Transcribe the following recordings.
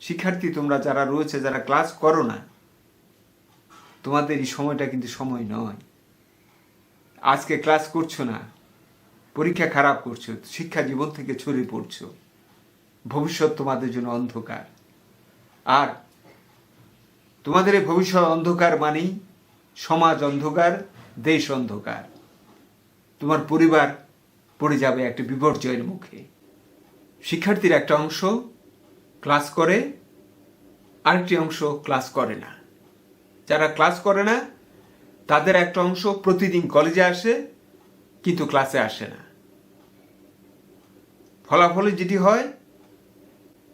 শিক্ষার্থী, তোমরা যারা রয়েছে, যারা ক্লাস করো না, তোমাদের এই সময়টা কিন্তু সময় নয়। আজকে ক্লাস করছ না, পরীক্ষা খারাপ করছ, শিক্ষা জীবন থেকে ছড়িয়ে পড়ছো, ভবিষ্যৎ তোমাদের জন্য অন্ধকার। আর তোমাদের এই ভবিষ্যৎ অন্ধকার মানেই সমাজ অন্ধকার, দেশ অন্ধকার। তোমার পরিবার পড়ে যাবে একটা বিপর্যয়ের মুখে। শিক্ষার্থীর একটা অংশ ক্লাস করে, আরেকটি অংশ ক্লাস করে না। যারা ক্লাস করে না, তাদের একটা অংশ প্রতিদিন কলেজে আসে, কিন্তু ক্লাসে আসে না। ফলাফলে যেটি হয়,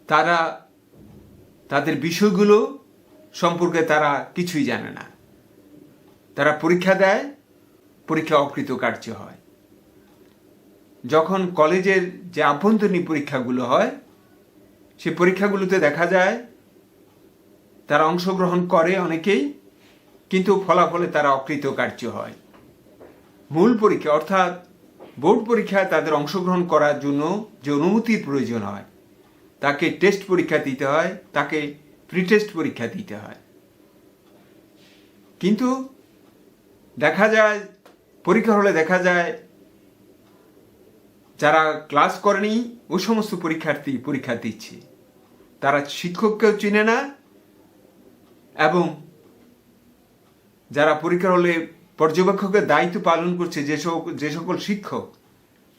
তারা, তাদের বিষয়গুলো সম্পর্কে তারা কিছুই জানে না। তারা পরীক্ষা দেয়, পরীক্ষা অকৃতকার্য হয়। যখন কলেজের যে আভ্যন্তরীণ পরীক্ষাগুলো হয় সেই পরীক্ষাগুলোতে দেখা যায় তারা অংশগ্রহণ করে অনেকেই, কিন্তু ফলাফলে তারা অকৃতকার্য হয়। মূল পরীক্ষা, অর্থাৎ বোর্ড পরীক্ষায় তাদের অংশগ্রহণ করার জন্য যে অনুমতির প্রয়োজন হয়, তাকে টেস্ট পরীক্ষা দিতে হয়, তাকে প্রি টেস্ট পরীক্ষা দিতে হয়। কিন্তু দেখা যায়, পরীক্ষা হলে দেখা যায় যারা ক্লাস করেনি, ওই সমস্ত পরীক্ষার্থী, পরীক্ষা দিচ্ছে। তারা শিক্ষককেও চিনে না এবং যারা পরীক্ষা হলে পর্যবেক্ষকের দায়িত্ব পালন করছে যে যে সকল শিক্ষক,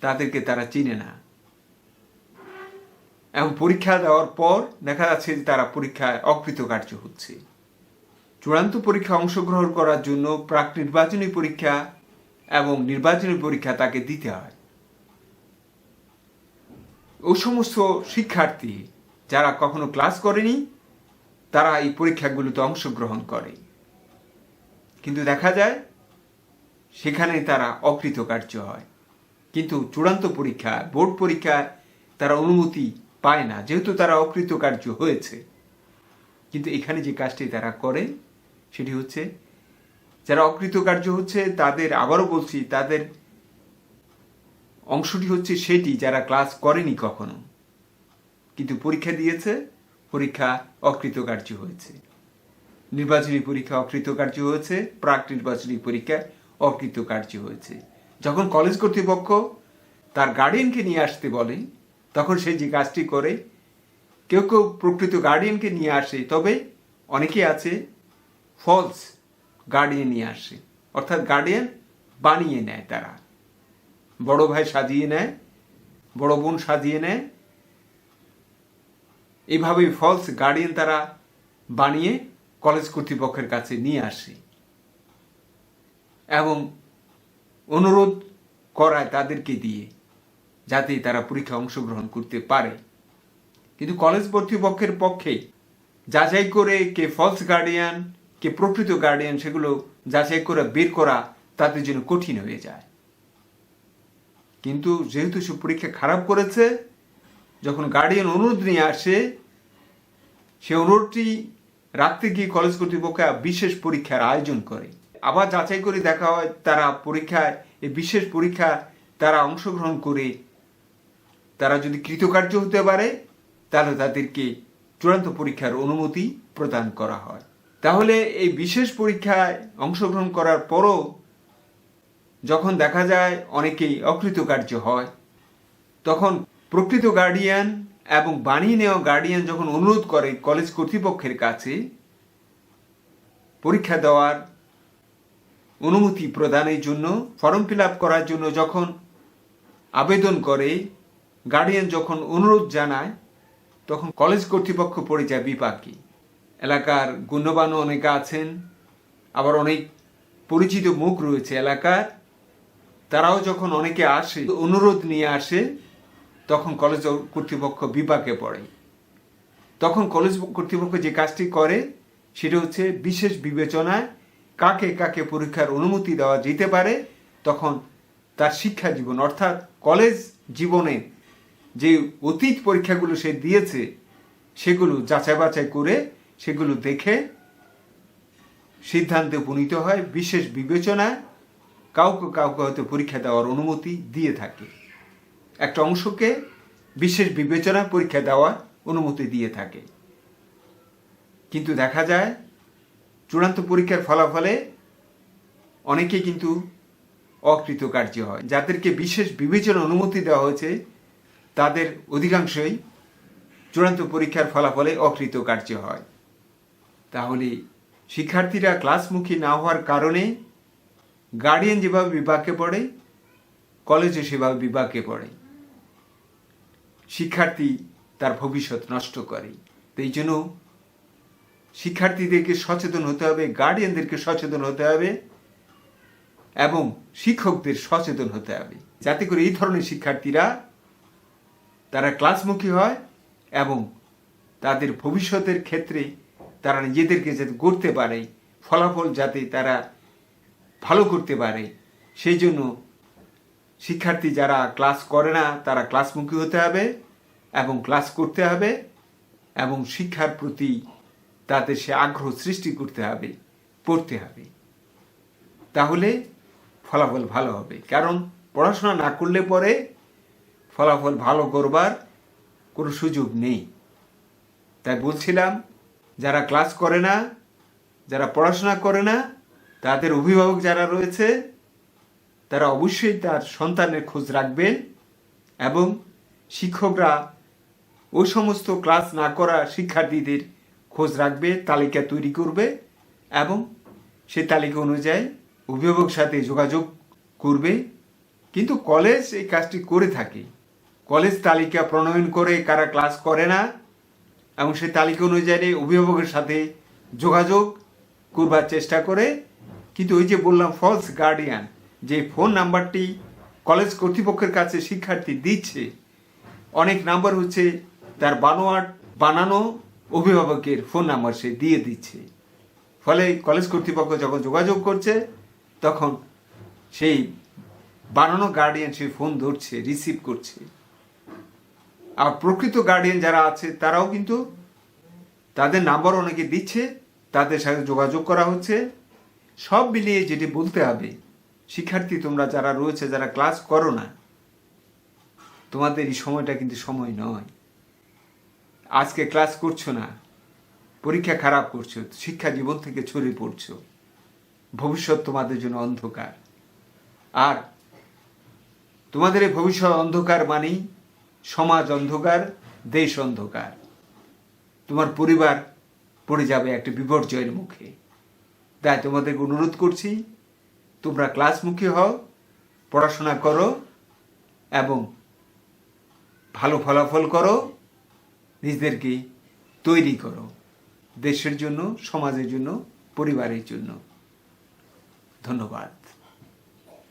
তাদেরকে তারা চিনে না। এবং পরীক্ষা দেওয়ার পর দেখা যাচ্ছে যে তারা পরীক্ষায় অকৃতকার্য হচ্ছে। চূড়ান্ত পরীক্ষা অংশগ্রহণ করার জন্য প্রাক নির্বাচনী পরীক্ষা এবং নির্বাচনী পরীক্ষা তাকে দিতে হয়। ওই সমস্ত শিক্ষার্থী যারা কখনো ক্লাস করেনি, তারা এই পরীক্ষাগুলোতে অংশগ্রহণ করে। কিন্তু দেখা যায়, সেখানে তারা অকৃতকার্য হয়। কিন্তু চূড়ান্ত পরীক্ষা, বোর্ড পরীক্ষায় তারা অনুমতি পায় না, যেহেতু তারা অকৃতকার্য হয়েছে। কিন্তু এখানে যে কাজটি তারা করে, সেটি হচ্ছে, যারা অকৃতকার্য হচ্ছে, তাদের, আবারও বলছি, তাদের অংশটি হচ্ছে সেটি যারা ক্লাস করেনি কখনো। কিন্তু পরীক্ষা দিয়েছে, পরীক্ষা অকৃতকার্য হয়েছে। নির্বাচনী পরীক্ষা অকৃতকার্য হয়েছে, প্রাক নির্বাচনী পরীক্ষা অকৃতকার্য হয়েছে। যখন কলেজ কর্তৃপক্ষ তার গার্ডিয়ানকে নিয়ে আসতে বলে, তখন সে যে কাজটি করে, কেউ কেউ প্রকৃত গার্ডিয়ানকে নিয়ে আসে, তবে অনেকে আছে ফলস গার্ডিয়ান নিয়ে আসে। অর্থাৎ গার্ডিয়ান বানিয়ে নেয় তারা। বড় ভাই সাজিয়ে নেয়, বড় বোন সাজিয়ে নেয়। এইভাবেই ফলস গার্ডিয়ান তারা বানিয়ে কলেজ কর্তৃপক্ষের কাছে নিয়ে আসে। এবং অনুরোধ করায় তাদেরকে দিয়ে যাতে তারা পরীক্ষা অংশগ্রহণ করতে পারে। কিন্তু কলেজ কর্তৃপক্ষের পক্ষে যাচাই করে কে ফলস গার্ডিয়ান কে প্রকৃত গার্ডিয়ান সেগুলো যাচাই করে বের করা তাদের জন্য কঠিন হয়ে যায়। কিন্তু যেহেতু সে পরীক্ষা খারাপ করেছে, যখন গার্ডিয়ান অনুরোধ নিয়ে আসে, সে অনুরোধটি রাখতে গিয়ে কলেজ কর্তৃপক্ষ বিশেষ পরীক্ষার আয়োজন করে। আবার যাচাই করে দেখা হয়, তারা পরীক্ষায়, এই বিশেষ পরীক্ষা তারা অংশগ্রহণ করে। তারা যদি কৃতকার্য হতে পারে, তাহলে তাদেরকে চূড়ান্ত পরীক্ষার অনুমতি প্রদান করা হয়। তাহলে এই বিশেষ পরীক্ষায় অংশগ্রহণ করার পরও যখন দেখা যায় অনেকেই অকৃতকার্য হয়, তখন প্রকৃত গার্ডিয়ান এবং বানিয়ে নেওয়া গার্ডিয়ান যখন অনুরোধ করে কলেজ কর্তৃপক্ষের কাছে পরীক্ষা দেওয়ার অনুমতি প্রদানের জন্য ফর্ম ফিল করার জন্য যখন আবেদন করে গার্ডিয়ান যখন অনুরোধ জানায়, তখন কলেজ কর্তৃপক্ষ পড়ে যায় বিপাকে। এলাকার গণ্যমান্য অনেকে আছেন, আবার অনেক পরিচিত মুখ রয়েছে এলাকার। তারাও যখন অনেকে আসে, অনুরোধ নিয়ে আসে, তখন কলেজ কর্তৃপক্ষ বিপাকে পড়ে। তখন কলেজ কর্তৃপক্ষ যে কাজটি করে, সেটা হচ্ছে বিশেষ বিবেচনায় কাকে কাকে পরীক্ষার অনুমতি দেওয়া যেতে পারে, তখন তার শিক্ষা জীবন, অর্থাৎ কলেজ জীবনে যে অতীত পরীক্ষাগুলো সে দিয়েছে, সেগুলো যাচাই বাছাই করে, সেগুলো দেখে সিদ্ধান্তে উপনীত হয় বিশেষ বিবেচনায়। কাউকে কাউকে হয়তো পরীক্ষা দেওয়ার অনুমতি দিয়ে থাকে। একটা অংশকে বিশেষ বিবেচনা পরীক্ষা দেওয়ার অনুমতি দিয়ে থাকে। কিন্তু দেখা যায়, চূড়ান্ত পরীক্ষার ফলাফলে অনেকে কিন্তু অকৃতকার্য হয়। যাদেরকে বিশেষ বিবেচনা অনুমতি দেওয়া হয়েছে, তাদের অধিকাংশই চূড়ান্ত পরীক্ষার ফলাফলে অকৃতকার্য হয়। তাহলে শিক্ষার্থীরা ক্লাসমুখী না হওয়ার কারণে গার্ডিয়ান যেভাবে বিভাগে পড়ে, কলেজে সেভাবে বিভাগে পড়ে। শিক্ষার্থী তার ভবিষ্যৎ নষ্ট করে। তো এই জন্য শিক্ষার্থীদেরকে সচেতন হতে হবে, গার্ডিয়ানদেরকে সচেতন হতে হবে এবং শিক্ষকদের সচেতন হতে হবে। যাতে করে এই ধরনের শিক্ষার্থীরা তারা ক্লাসমুখী হয় এবং তাদের ভবিষ্যতের ক্ষেত্রে তারা নিজেদেরকে যাতে গড়তে পারে। ফলাফল যাতে তারা ভালো করতে পারে। সেই জন্য শিক্ষার্থী যারা ক্লাস করে না, তারা ক্লাসমুখী হতে হবে এবং ক্লাস করতে হবে এবং শিক্ষার প্রতি তাতে সে আগ্রহ সৃষ্টি করতে হবে, পড়তে হবে। তাহলে ফলাফল ভালো হবে। কারণ পড়াশোনা না করলে পরে ফলাফল ভালো করবার কোনো সুযোগ নেই। তাই বলছিলাম, যারা ক্লাস করে না, যারা পড়াশোনা করে না তাদের অভিভাবক যারা রয়েছে, তারা অবশ্যই তার সন্তানের খোঁজ রাখবেন এবং শিক্ষকরা ওই সমস্ত ক্লাস না করা শিক্ষার্থীদের খোঁজ রাখবে, তালিকা তৈরি করবে এবং সেই তালিকা অনুযায়ী অভিভাবক সাথে যোগাযোগ করবে। কিন্তু কলেজ এই কাজটি করে থাকে। কলেজ তালিকা প্রণয়ন করে, কারা ক্লাস করে না এবং সেই তালিকা অনুযায়ী অভিভাবকের সাথে যোগাযোগ করবার চেষ্টা করে। কিন্তু ওই যে বললাম ফলস গার্ডিয়ান যে ফোন নাম্বারটি কলেজ কর্তৃপক্ষের কাছে শিক্ষার্থী দিচ্ছে, অনেক নাম্বার হচ্ছে তার বানোয়াট বানানো অভিভাবকের ফোন নাম্বার সে দিয়ে দিচ্ছে। ফলে কলেজ কর্তৃপক্ষ যখন যোগাযোগ করছে, তখন সেই বানানো গার্ডিয়ান সে ফোন ধরছে রিসিভ করছে। আর প্রকৃত গার্ডিয়ান যারা আছে, তারাও কিন্তু তাদের নাম্বার অনেকে দিচ্ছে, তাদের সাথে যোগাযোগ করা হচ্ছে। সব মিলিয়ে যেটি বলতে হবে, শিক্ষার্থী তোমরা যারা রয়েছে, যারা ক্লাস করো না, তোমাদের এই সময়টা কিন্তু সময় নয়। আজকে ক্লাস করছ না, পরীক্ষা খারাপ করছ, শিক্ষা জীবন থেকে ছড়িয়ে পড়ছো, ভবিষ্যৎ তোমাদের জন্য অন্ধকার। আর তোমাদের এই ভবিষ্যৎ অন্ধকার মানেই সমাজ অন্ধকার, দেশ অন্ধকার। তোমার পরিবার পড়ে যাবে একটা বিপর্যয়ের মুখে। তাই তোমাদেরকে অনুরোধ করছি, তোমরা ক্লাসমুখী হও, পড়াশোনা করো এবং ভালো ফলাফল করো, নিজেদেরকে তৈরি করো দেশের জন্য, সমাজের জন্য, পরিবারের জন্য। ধন্যবাদ।